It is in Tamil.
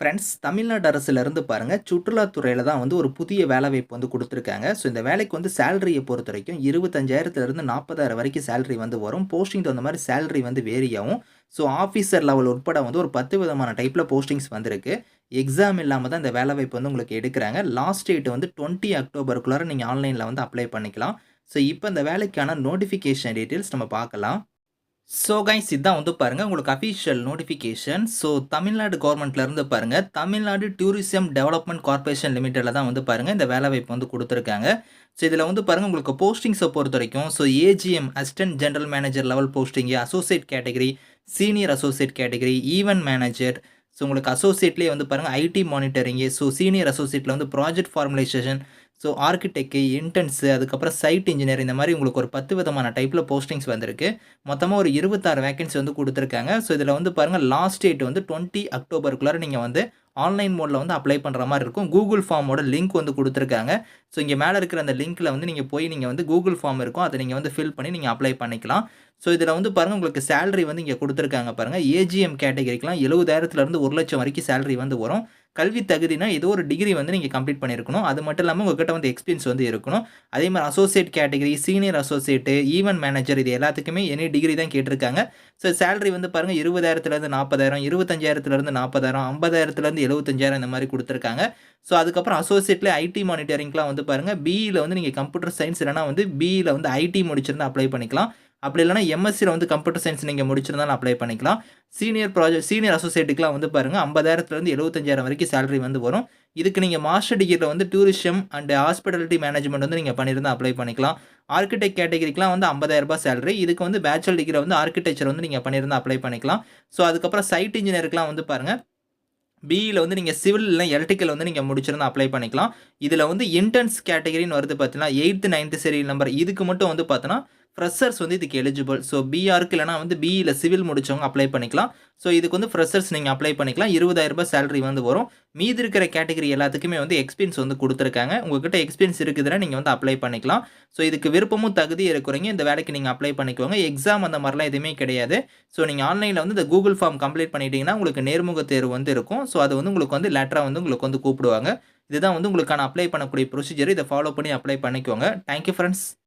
ஃப்ரெண்ட்ஸ் தமிழ்நாடு அரசுலேருந்து பாருங்கள் சுற்றுலாத்துறையில் தான் வந்து ஒரு புதிய வேலைவாய்ப்பு வந்து கொடுத்துருக்காங்க. ஸோ இந்த வேலைக்கு வந்து சேலரியை பொறுத்த வரைக்கும் இருபத்தஞ்சாயிரத்துலேருந்து நாற்பதாயிரம் வரைக்கும் சேலரி வந்து வரும். போஸ்டிங் தகுந்த மாதிரி சேலரி வந்து வேரியாகும் ஸோ ஆஃபீஸர் லெவல் உட்பட வந்து ஒரு பத்து விதமான டைப்பில் போஸ்டிங்ஸ் வந்திருக்கு. எக்ஸாம் இல்லாமல் தான் இந்த வேலைவாய்ப்பு வந்து உங்களுக்கு எடுக்கிறாங்க. லாஸ்ட் டேட் வந்து டுவெண்ட்டி அக்டோபருக்குள்ளார நீங்கள் ஆன்லைனில் வந்து அப்ளை பண்ணிக்கலாம். ஸோ இப்போ இந்த வேலைக்கான நோட்டிஃபிகேஷன் டீட்டெயில்ஸ் நம்ம பார்க்கலாம். ஸோ கைஸ் இதான் வந்து பாருங்கள் உங்களுக்கு அஃபிஷியல் நோட்டிஃபிகேஷன் ஸோ தமிழ்நாடு கவர்மெண்ட்லேருந்து பாருங்கள் தமிழ்நாடு டூரிசம் டெவலப்மெண்ட் கார்ப்பரேஷன் லிமிட்டடில் தான் வந்து பாருங்கள் இந்த வேலைவாய்ப்பு வந்து கொடுத்துருக்காங்க. ஸோ இதில் வந்து பாருங்கள் உங்களுக்கு போஸ்டிங்ஸை பொறுத்த வரைக்கும் so AGM assistant general manager level posting associate category senior associate category event manager so உங்களுக்கு அசோசியேட்லேயே வந்து பாருங்கள் ஐடி மானிட்டரிங்கு ஸோ சீனியர் அசோசியேட்டில் வந்து project formulation so architect interns அதுக்கப்புறம் சைட் இன்ஜினியர் இந்த மாதிரி உங்களுக்கு ஒரு பத்து விதமான டைப்பில் போஸ்டிங்ஸ் வந்திருக்கு. மொத்தமாக ஒரு இருபத்தாறு வேகன்சி வந்து கொடுத்துருக்காங்க. ஸோ இதில் வந்து பாருங்கள் லாஸ்ட் டேட் வந்து டுவெண்ட்டி அக்டோபருக்குள்ளார நீங்கள் வந்து ஆன்லைன் மோடில் வந்து அப்ளை பண்ணுற மாதிரி இருக்கும். கூகுள் ஃபார்மோட லிங்க் வந்து கொடுத்துருக்காங்க. ஸோ இங்கே மேலே இருக்கிற அந்த லிங்க்கில் வந்து நீங்கள் போய் நீங்கள் வந்து கூகுள் ஃபார்ம் இருக்கும். அதை நீங்கள் வந்து ஃபில் பண்ணி நீங்கள் அப்ளை பண்ணிக்கலாம். ஸோ இதில் வந்து பாருங்கள் உங்களுக்கு சேலரி வந்து இங்கே கொடுத்துருக்காங்க பாருங்கள் ஏஜிஎம் கேட்டகரிக்கெலாம் எழுபதாயிரத்துலேருந்து ஒரு லட்சம் வரைக்கும் சேலரி வந்து வரும். கல்வி தகுதினா ஏதோ ஒரு டிகிரி வந்து நீங்கள் கம்ப்ளீட் பண்ணியிருக்கணும் அது மட்டும் இல்லாமல் உங்ககிட்ட வந்து எக்ஸ்பீரியன்ஸ் வந்து இருக்கணும். அதே மாதிரி associate category senior associate event manager இது எல்லாத்துக்குமே எனி டிகிரி தான் கேட்டிருக்காங்க. ஸோ சேலரி வந்து பாருங்கள் இருபதாயிரத்துலேருந்து நாற்பதாயிரம் இருபத்தஞ்சாயிரத்துலேருந்து நாற்பதாயிரம் ஐம்பதாயிரத்துலேருந்து எழுபத்தஞ்சாயிரம் இந்த மாதிரி கொடுத்துருக்காங்க. ஸோ அதுக்கப்புறம் அசோசியேட்டில் ஐடி மானிட்டரிங்லாம் வந்து பாருங்கள் பிஇயில் வந்து நீங்கள் கம்ப்யூட்டர் சயின்ஸ் இல்லைனா வந்து பிஇயில் வந்து ஐடி முடிச்சிருந்து அப்ளை பண்ணிக்கலாம். அப்படி இல்லைனா எம்எஸ்சியில் வந்து கம்ப்யூட்டர் சயின்ஸ் நீங்கள் முடிச்சிருந்தாலும் அப்ளை பண்ணிக்கலாம். சீனியர் ப்ராஜெக்ட் சீனியர் அசோசியேட்டுக்குலாம் வந்து பாருங்கள் ஐம்பதாயிரத்துலேருந்து எழுபத்தஞ்சாயிரம் வரைக்கும் சேலரி வந்து வரும். இதுக்கு நீங்கள் மாஸ்டர் டிகிரியில் வந்து டூரிசம் அண்ட் ஹாஸ்பிட்டாலிட்டி மேனேஜ்மெண்ட் வந்து நீங்கள் பண்ணியிருந்தால் அப்ளை பண்ணிக்கலாம். ஆர்கிடெக்ட் கேட்டகரிக்கெலாம் வந்து ஐம்பதாயிரரூபா சேலரி இதுக்கு வந்து பேச்சுலர் டிகிரி வந்து ஆர்கிடெக்சர் வந்து நீங்கள் பண்ணியிருந்தால் அப்ளை பண்ணிக்கலாம். ஸோ அதுக்கப்புறம் சைட் இன்ஜினியருக்குலாம் வந்து பாருங்கள் பிஇயில் வந்து நீங்கள் சிவில் இல்லை எலக்ட்ரிக்கல் வந்து நீங்கள் முடிச்சிருந்தா அப்ளை பண்ணிக்கலாம். இதில் வந்து இன்டென்ஸ் கேட்டகரின்னு வருது பார்த்தீங்கன்னா எயித்து நைன்த்து சரி நம்பர் இதுக்கு மட்டும் வந்து பார்த்தோன்னா ஃப்ரெஷர்ஸ் வந்து இதுக்கு எலிஜிபிள் ஸோ பிஆருக்கு இல்லைனா வந்து பிஇயில் சிவில் முடித்தவங்க அப்ளை பண்ணிக்கலாம். ஸோ இதுக்கு வந்து ஃப்ரெஷர்ஸ் நீங்கள் அப்ளை பண்ணிக்கலாம். இருபதாயிரம் ரூபாய் சேலரி வந்து வரும். மீதி இருக்கிற கேட்டகரி எல்லாத்துக்குமே வந்து எக்ஸ்பீரியன்ஸ் வந்து கொடுத்துருக்காங்க. உங்ககிட்ட எக்ஸ்பீரியன்ஸ் இருக்குதுன்னா நீங்கள் வந்து அப்ளை பண்ணிக்கலாம். ஸோ இதுக்கு விருப்பமும் தகுதி இருக்கிறீங்க இந்த வேலைக்கு நீங்கள் அப்ளை பண்ணிக்கோங்க. எக்ஸாம் அந்த மாதிரிலாம் எதுவுமே கிடையாது. ஸோ நீங்கள் ஆன்லைனில் வந்து இந்த கூகுள் ஃபார்ம் கம்ப்ளீட் பண்ணிட்டீங்கன்னா உங்களுக்கு நேர்முக தேர்வு வந்து இருக்கும். ஸோ அது வந்து உங்களுக்கு வந்து லெட்டராக வந்து உங்களுக்கு வந்து கூப்பிடுவாங்க. இதுதான் வந்து உங்களுக்கான அப்ளை பண்ணக்கூடிய ப்ரொசீஜர் இதை ஃபாலோ பண்ணி அப்ளை பண்ணிக்கோங்க. Thank you friends